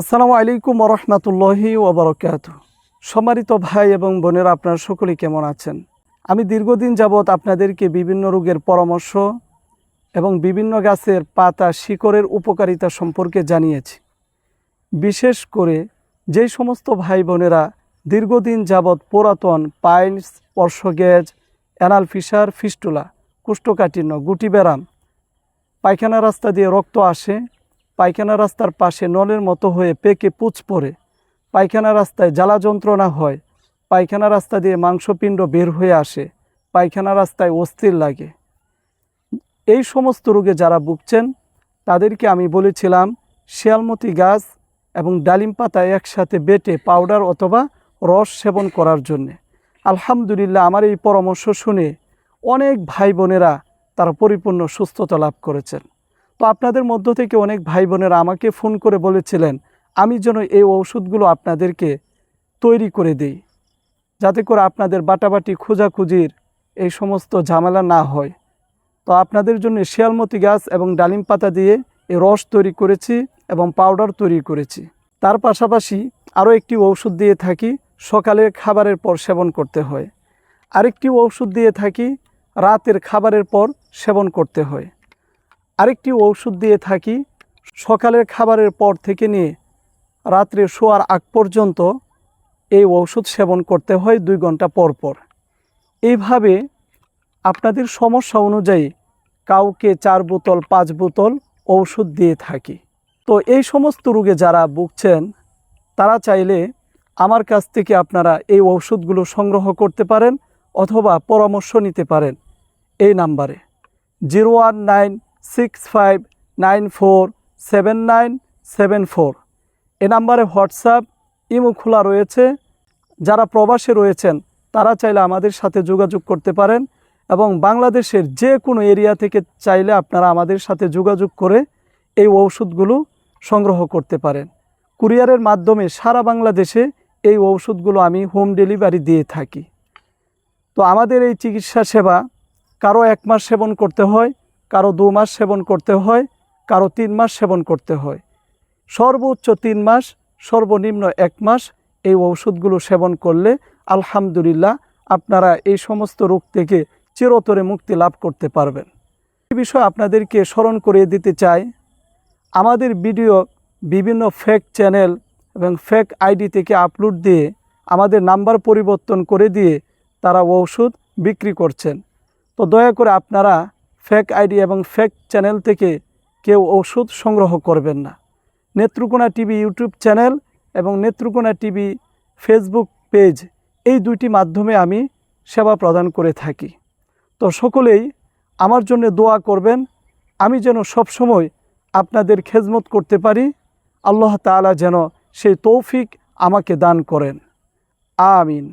আসসালামু আলাইকুম রহমতুল্লাহি ওবরকাত সম্মানিত ভাই এবং বোনেরা, আপনারা সকলেই কেমন আছেন? আমি দীর্ঘদিন যাবৎ আপনাদেরকে বিভিন্ন রোগের পরামর্শ এবং বিভিন্ন গাছের পাতা শিকড়ের উপকারিতা সম্পর্কে জানিয়েছি। বিশেষ করে যেই সমস্ত ভাই বোনেরা দীর্ঘদিন যাবৎ পুরাতন পাইলস পর্শগেজ অ্যানাল ফিসার ফিস্টুলা, কুষ্ঠকাঠিন্য গুটি ব্যারাম পায়খানা রাস্তা দিয়ে রক্ত আসে পায়খানা রাস্তার পাশে নলের মতো হয়ে পেকে পুচ পড়ে। পায়খানা রাস্তায় জ্বালা যন্ত্রণা হয়। পায়খানা রাস্তা দিয়ে মাংসপিণ্ড বের হয়ে আসে। পায়খানা রাস্তায় অস্থির লাগে। এই সমস্ত রোগে যারা ভুগছেন, তাদেরকে আমি বলেছিলাম, শিয়ালমতি গাছ এবং ডালিম পাতা একসাথে বেটে পাউডার অথবা রস সেবন করার জন্যে। আলহামদুলিল্লাহ আমার এই পরামর্শ শুনে অনেক ভাই বোনেরা তারা পরিপূর্ণ সুস্থতা লাভ করেছেন। তো আপনাদের মধ্য থেকে অনেক ভাই বোনেরা আমাকে ফোন করে বলেছিলেন, আমি যেন এই ওষুধগুলো আপনাদেরকে তৈরি করে দিই, যাতে করে আপনাদের বাটাবাটি খোঁজাখুঁজির এই সমস্ত ঝামেলা না হয়। তো আপনাদের জন্য শিয়ালমতি গাছ এবং ডালিম পাতা দিয়ে এই রস তৈরি করেছি এবং পাউডার তৈরি করেছি। তার পাশাপাশি আরও একটি ঔষধ দিয়ে থাকি, সকালের খাবারের পর সেবন করতে হয়। আরেকটি ঔষধ দিয়ে থাকি, রাতের খাবারের পর সেবন করতে হয়। আরেকটি ওষুধ দিয়ে থাকি। সকালের খাবারের পর থেকে নিয়ে রাত্রে শোয়ার আগ পর্যন্ত এই ওষুধ সেবন করতে হয় দুই ঘণ্টা পর পর। এইভাবে আপনাদের সমস্যা অনুযায়ী কাউকে চার বোতল, পাঁচ বোতল ঔষধ দিয়ে থাকি। তো এই সমস্ত রোগে যারা ভুগছেন, তারা চাইলে আমার কাছ থেকে আপনারা এই ঔষধগুলো সংগ্রহ করতে পারেন অথবা পরামর্শ নিতে পারেন। এই নাম্বারে zero one nine six five nine four seven nine seven four এ নাম্বারে হোয়াটসঅ্যাপ, ইমো খোলা রয়েছে। যারা প্রবাসে রয়েছেন, তারা চাইলে আমাদের সাথে যোগাযোগ করতে পারেন এবং বাংলাদেশের যে কোনো এরিয়া থেকে চাইলে আপনারা আমাদের সাথে যোগাযোগ করে এই ঔষধগুলো সংগ্রহ করতে পারেন। কুরিয়ারের মাধ্যমে সারা বাংলাদেশে এই ঔষধগুলো আমি হোম ডেলিভারি দিয়ে থাকি। তো আমাদের এই চিকিৎসা সেবা কারও এক মাস সেবন করতে হয় কারও দু মাস সেবন করতে হয়, কারও তিন মাস সেবন করতে হয়। সর্বোচ্চ তিন মাস, সর্বনিম্ন এক মাস এই ঔষধগুলো সেবন করলে আলহামদুলিল্লাহ আপনারা এই সমস্ত রোগ থেকে চিরতরে মুক্তি লাভ করতে পারবেন। এই বিষয়ে আপনাদেরকে স্মরণ করিয়ে দিতে চাই, আমাদের ভিডিও বিভিন্ন ফেক চ্যানেল এবং ফেক আইডি থেকে আপলোড দিয়ে আমাদের নাম্বার পরিবর্তন করে দিয়ে তারা ঔষধ বিক্রি করছেন। তো দয়া করে আপনারা ফেক আইডি এবং ফেক চ্যানেল থেকে কেউ ওষুধ সংগ্রহ করবেন না। নেত্রকোনা টিভি ইউটিউব চ্যানেল এবং নেত্রকোনা টিভি ফেসবুক পেজ এই দুইটি মাধ্যমে আমি সেবা প্রদান করে থাকি। তো সকলেই আমার জন্য দোয়া করবেন, আমি যেন সবসময় আপনাদের খেজমত করতে পারি। আল্লাহ তাআলা যেন সেই তৌফিক আমাকে দান করেন। আমিন।